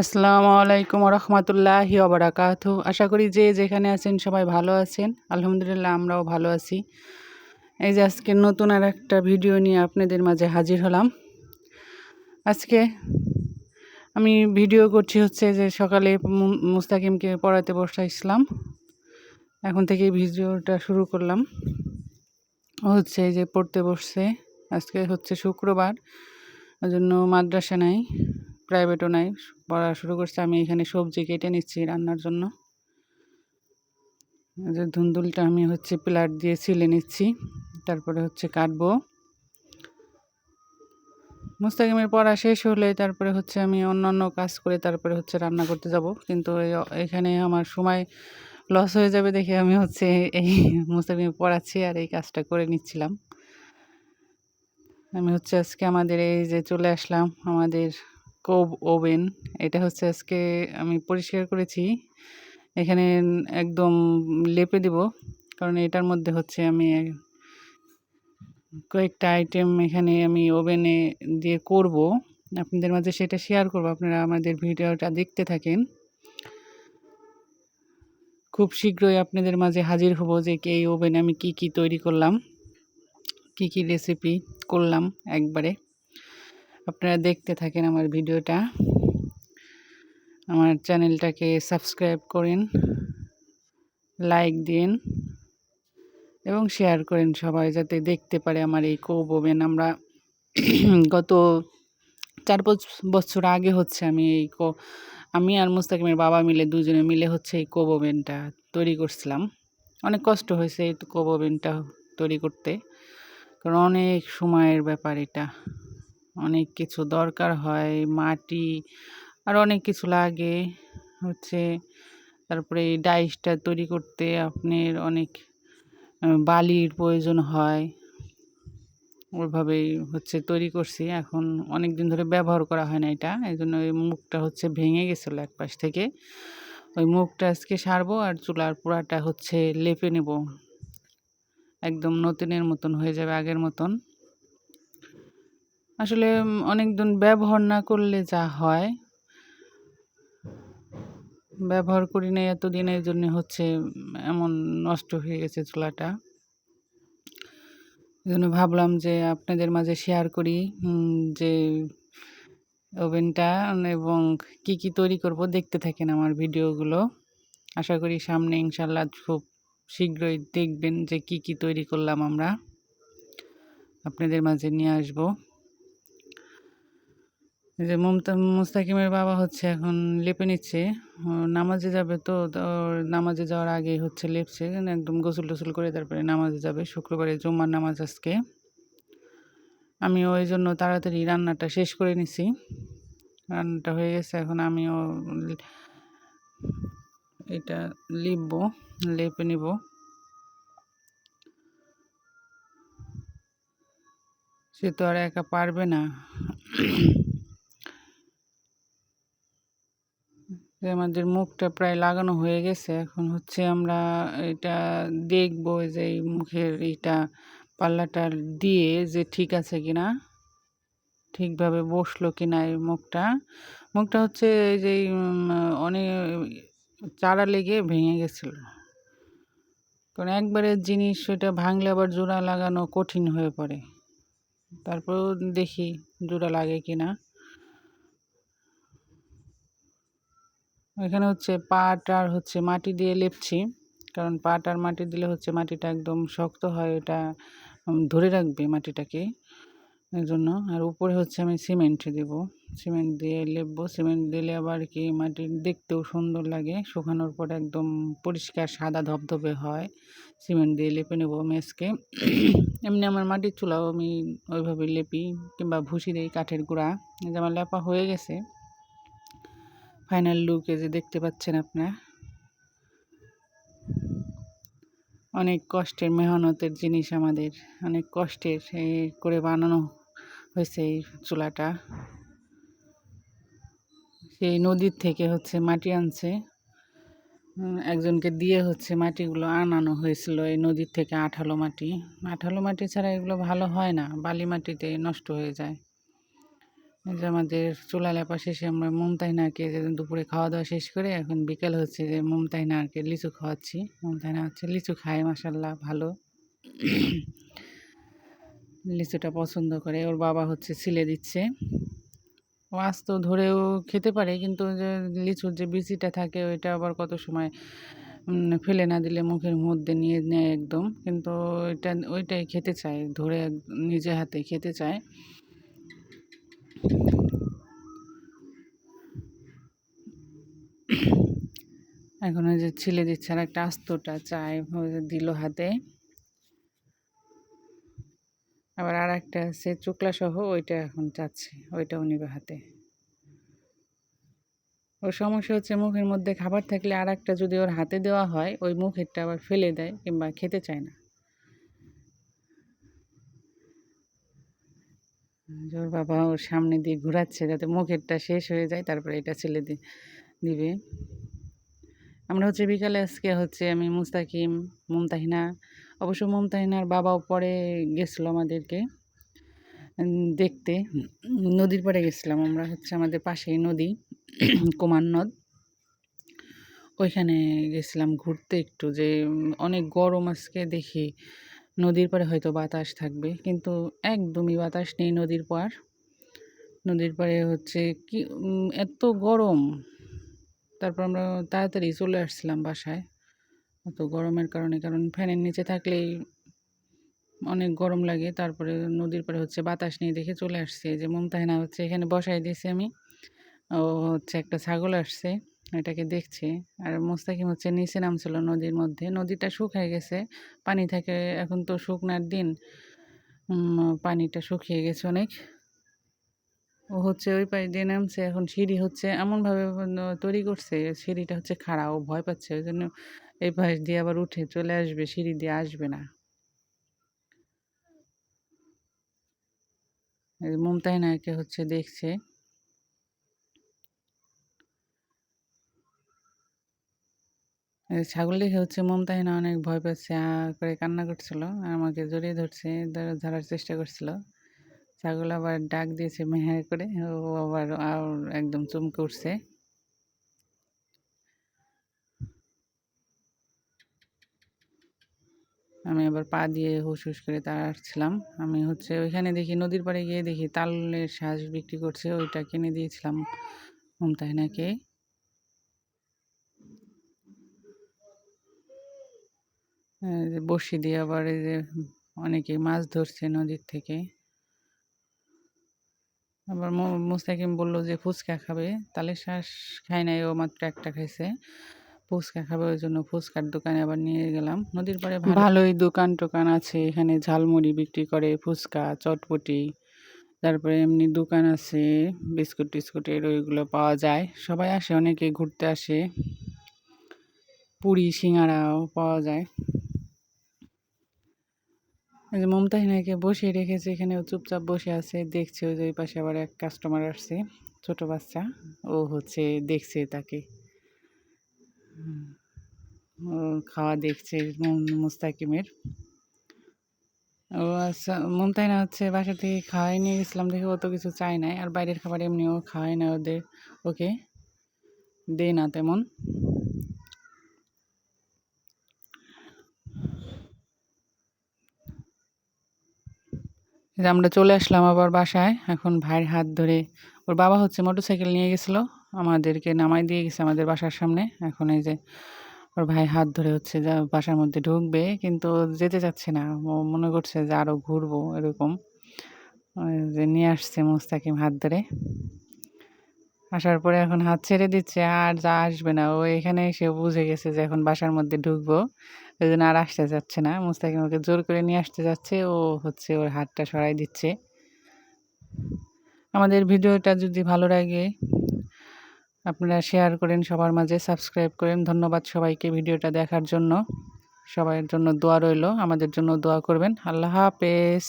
আসসালামু আলাইকুম রহমতুল্লাহি ওবরাকাত আশা করি যে যেখানে আছেন সবাই ভালো আছেন। আলহামদুলিল্লাহ আমরাও ভালো আছি। এই যে আজকে নতুন আর একটা ভিডিও নিয়ে আপনাদের মাঝে হাজির হলাম। আজকে আমি ভিডিও করছি হচ্ছে যে সকালে মুস্তাকিমকে পড়াতে বসাইছিলাম এখন থেকে ভিডিওটা শুরু করলাম। হচ্ছে যে পড়তে বসছে। আজকে হচ্ছে শুক্রবার। ওই জন্য মাদ্রাসা নাই। প্রাইভেটও নাই। পড়া শুরু করছে, আমি এখানে সবজি কেটে নিচ্ছি রান্নার জন্য। যে ধুন্দুলটা আমি হচ্ছে প্লাট দিয়ে ছিলে নিচ্ছি, তারপরে হচ্ছে কাটবো। মুস্তাকিমের পড়া শেষ হলে তারপরে হচ্ছে আমি অন্যান্য কাজ করে তারপরে হচ্ছে রান্না করতে যাব। কিন্তু এখানে আমার সময় লস হয়ে যাবে দেখে আমি হচ্ছে এই মুস্তাকিম পড়াচ্ছি আর এই কাজটা করে নিচ্ছিলাম। আমি হচ্ছে আজকে আমাদের এই যে চলে আসলাম, আমাদের কোব ওভেন। এটা হচ্ছে আজকে আমি পরিষ্কার করেছি। এখানে একদম লেপে দিব, কারণ এটার মধ্যে হচ্ছে আমি কয়েকটা আইটেম এখানে আমি ওভেনে দিয়ে করব। আপনাদের মাঝে সেটা শেয়ার করব, আপনারা আমাদের ভিডিওটা দেখতে থাকেন। খুব শীঘ্রই আপনাদের মাঝে হাজির হব যে এই ওভেনে আমি কি কি তৈরি করলাম, কি কি রেসিপি করলাম একবারে। আপনারা দেখতে থাকেন আমার ভিডিওটা। আমার চ্যানেলটাকে সাবস্ক্রাইব করেন, লাইক দিন এবং শেয়ার করেন সবাই যাতে দেখতে পারে আমার এই কোব ওভেন। আমরা গত চার পাঁচ বছর আগে হচ্ছে আমি এই কো, আমি আর মুস্তাকিমের বাবা মিলে দুজনে মিলে হচ্ছে এই কোব ওভেনটা তৈরি করছিলাম। অনেক কষ্ট হয়েছে এই কোব ওভেনটা তৈরি করতে, কারণ অনেক সময়ের ব্যাপার এটা। অনেক কিছু দরকার হয়, মাটি আর অনেক কিছু লাগে। হচ্ছে তারপরে এই ডাইসটা তৈরি করতে আপনার অনেক বালির প্রয়োজন হয়। ওইভাবেই হচ্ছে তৈরি করছি। এখন অনেক দিন ধরে ব্যবহার করা হয় না এটা। এই জন্য ওই মুখটা হচ্ছে ভেঙে গেছিল এক পাশ থেকে। ওই মুখটা আজকে সারবো আর চুলার পোড়াটা হচ্ছে লেপে নেব। একদম নতুনের মতন হয়ে যাবে আগের মতন। আসলে অনেক দিন ব্যবহার না করলে যা হয়। ব্যবহার করি না এতদিনের জন্য হচ্ছে এমন নষ্ট হয়ে গেছে চুলাটা। এই জন্য ভাবলাম যে আপনাদের মাঝে শেয়ার করি যে ওভেনটা এবং কি কি তৈরি করব, দেখতে থাকেন আমার ভিডিওগুলো। আশা করি সামনে ইনশাল্লাহ খুব শীঘ্রই দেখবেন যে কি কি তৈরি করলাম আমরা। আপনাদের মাঝে নিয়ে আসব। এই যে মমতা, মুস্তাকিমের বাবা হচ্ছে এখন লেপে নিচ্ছে। নামাজে যাবে তো নামাজে যাওয়ার আগে হচ্ছে লেপছে। একদম গোসল টোসল করে তারপরে নামাজে যাবে। শুক্রবারে জুম্মার নামাজ আজকে। আমি ওই জন্য তাড়াতাড়ি রান্নাটা শেষ করে নিছি। রান্নাটা হয়ে গেছে, এখন আমিও এটা লিখব লেপে নিব। সে তো আর একা পারবে না। আমাদের মুখটা প্রায় লাগানো হয়ে গেছে। এখন হচ্ছে আমরা এটা দেখব যে এই মুখের এইটা পাল্লাটা দিয়ে যে ঠিক আছে কিনা, ঠিকভাবে বসল কিনা এই মুখটা। মুখটা হচ্ছে এই যে অনেক চারা লেগে ভেঙে গেছিল। কারণ একবারের জিনিস সেটা ভাঙলে আবার জোড়া লাগানো কঠিন হয়ে পড়ে। তারপরেও দেখি জোড়া লাগে কিনা। এখানে হচ্ছে পাট আর হচ্ছে মাটি দিয়ে লেপছি। কারণ পাট আর মাটি দিলে হচ্ছে মাটিটা একদম শক্ত হয়, এটা ধরে রাখবে মাটিটাকে এই জন্য আর উপরে হচ্ছে আমি সিমেন্ট দেব। সিমেন্ট দিয়ে লেপবো। সিমেন্ট দিলে আবার কি মাটি দেখতেও সুন্দর লাগে। শুকানোর পর একদম পরিষ্কার সাদা ধবধবে হয়। সিমেন্ট দিয়ে লেপে নেব মেসকে। এমনি আমার মাটির চুলাও আমি ওইভাবে লেপি কিংবা ভুসি দিই কাঠের গুঁড়া। যে আমার লেপা হয়ে গেছে। ফাইনাল লুকে যে দেখতে পাচ্ছেন আপনারা। অনেক কষ্টের মেহনতের জিনিস আমাদের। অনেক কষ্টের করে বানানো হয়েছে এই চুলাটা। সেই নদীর থেকে হচ্ছে মাটি আনছে। একজনকে দিয়ে হচ্ছে মাটিগুলো আনানো হয়েছিল এই নদীর থেকে আঠালো মাটি। আঠালো মাটি ছাড়া এগুলো ভালো হয় না। বালি মাটিতে নষ্ট হয়ে যায়। যে আমাদের চুলা লেপা শেষে আমরা মমতাইনাকে যে দুপুরে খাওয়া দাওয়া শেষ করে এখন বিকেল হচ্ছে যে মমতাইনাকে লিচু খাওয়াচ্ছি। মমতাইনা হচ্ছে লিচু খায় মাসাল্লাহ ভালো। লিচুটা পছন্দ করে, ওর বাবা হচ্ছে ছিলে দিচ্ছে। ও আস্ত ধরেও খেতে পারে, কিন্তু যে লিচুর যে বিচিটা থাকে, ওইটা আবার কত সময় ফেলে না দিলে মুখের মধ্যে নিয়ে নেয় একদম। কিন্তু ওইটা, ওইটাই খেতে চায়, ধরে নিজে হাতে খেতে চায়। এখন ওই যে ছিলে দিচ্ছে আর একটা আস্তটা চায় দিল হাতে। আবার আর একটা আছে চোকলা সহ ওইটা এখন চাচ্ছে, ওইটাও নিবে হাতে। ওর সমস্যা হচ্ছে মুখের মধ্যে খাবার থাকলে আর একটা যদি ওর হাতে দেওয়া হয়, ওই মুখেরটা আবার ফেলে দেয় কিংবা খেতে চায় না। ওর বাবা ওর সামনে দিয়ে ঘোরাচ্ছে যাতে মুখেরটা শেষ হয়ে যায়, তারপরে এটা ছেলে দিবে। আমরা হচ্ছে বিকালে আজকে হচ্ছে আমি মুস্তাকিম, মুমতাহিনা, অবশ্য মুমতাহিনার বাবাও পরে গেছিল আমাদেরকে দেখতে। নদীর পাড়ে গেছিলাম আমরা হচ্ছে আমাদের পাশেই নদী, কুমার নদ। ওইখানে গেছিলাম ঘুরতে একটু যে অনেক গরম আজকে দেখি। নদীর পাড়ে হয়তো বাতাস থাকবে, কিন্তু একদমই বাতাস নেই নদীর পাড়। নদীর পাড়ে হচ্ছে কি এত গরম। তারপর আমরা তাড়াতাড়ি চলে আসছিলাম বাসায়। অত গরমের কারণে, কারণ ফ্যানের নিচে থাকলেই অনেক গরম লাগে। তারপরে নদীর পাড়ে হচ্ছে বাতাস নেই দেখে চলে আসছে। যে মুমতাহিনা হচ্ছে এখানে বসাই দিয়েছি আমি। ও হচ্ছে একটা ছাগল আসছে। এটাকে দেখছে। আর মোস্তাকিম হচ্ছে নিচে নামছিল নদীর মধ্যে। নদীটা শুকিয়ে গেছে, পানি থাকে, এখন তো শুকনার দিন। পানিটা শুকিয়ে গেছে অনেক। ও হচ্ছে ওই পাশ দিয়ে নামছে, এখন সিঁড়ি হচ্ছে, এমনভাবে তৈরি করছে, সিঁড়িটা হচ্ছে খাড়া, ও ভয় পাচ্ছে। ওই জন্য এই পাশ দিয়ে আবার উঠে চলে আসবে, সিঁড়ি দিয়ে আসবে না। যে হচ্ছে দেখছে। এই ছাগল দেখে হচ্ছে মুমতাহিনা অনেক ভয় পাচ্ছে করে কান্না করছিল আমাকে জড়িয়ে ধরছে ধরার চেষ্টা করছিল। ছাগল আবার ডাক দিয়েছে মেহা করে, ও আবার আর একদম চমকে উঠছে। আমি আবার পা দিয়ে হুস হুস করে তাড়াচ্ছিলাম আমি হচ্ছে ওইখানে দেখি নদীর পাড়ে গিয়ে দেখি তালের শ্বাস বিক্রি করছে, ওইটা কিনে দিয়েছিলাম মুমতাহিনাকে। বড়শি দিয়ে আবার এই যে অনেকে মাছ ধরছে নদীর থেকে। আবার মুস্তাকিম বলল যে ফুচকা খাবে। তালের শ্বাস খায় নাই, ও মাত্র একটা খাইছে। ফুচকা খাবে, ওই জন্য ফুচকার দোকানে আবার নিয়ে গেলাম। নদীর পাড়ে ভালোই দোকান টোকান আছে, এখানে ঝালমুড়ি বিক্রি করে, ফুচকা, চটপটি, তারপরে এমনি দোকান আছে, বিস্কুট টিস্কুটের, ওইগুলো পাওয়া যায়। সবাই আসে, অনেকে ঘুরতে আসে। পুরি, সিঙ্গারাও পাওয়া যায়। এই যে মমতাহিনাকে বসিয়ে রেখেছে এখানে ও চুপচাপ বসে আছে, দেখছে ওই যে ওই পাশে আবার এক কাস্টমার আসছে, ছোট বাচ্চা, ও হচ্ছে দেখছে তাকে। ও খাওয়া দেখছে মুস্তাকিমের। ও আচ্ছা মুমতাহিনা হচ্ছে বাসা থেকে খাওয়াই নিয়ে গেছিলাম দেখে অত কিছু চায় নাই, আর বাইরের খাবার এমনিও খাওয়াই না ওদের, ওকে, দেয় না তেমন। যে আমরা চলে আসলাম আবার বাসায়। এখন ভাইয়ের হাত ধরে ওর বাবা হচ্ছে মোটরসাইকেল নিয়ে গেছিল। আমাদেরকে নামাই দিয়ে গেছে আমাদের বাসার সামনে। এখন এই যে ওর ভাই হাত ধরে হচ্ছে যা বাসার মধ্যে ঢুকবে। কিন্তু যেতে চাচ্ছে না। মনে করছে যে আরও ঘুরবো এরকম। যে নিয়ে আসছে মোস্তাকিম হাত ধরে। আসার পরে এখন হাত ছেড়ে দিচ্ছে, আর যা আসবে না। ও এখানে এসে বুঝে গেছে যে এখন বাসার মধ্যে ঢুকবো। ওই জন্য আর আসতে যাচ্ছে না। মুস্তাকিম ওকে জোর করে নিয়ে আসতে যাচ্ছে। ও হচ্ছে ওর হাতটা সরাই দিচ্ছে। আমাদের ভিডিওটা যদি ভালো লাগে, আপনারা শেয়ার করেন, সবার মাঝে সাবস্ক্রাইব করেন। ধন্যবাদ সবাইকে ভিডিওটা দেখার জন্য। সবার জন্য দোয়া রইল। আমাদের জন্য দোয়া করবেন। আল্লাহ হাফেজ।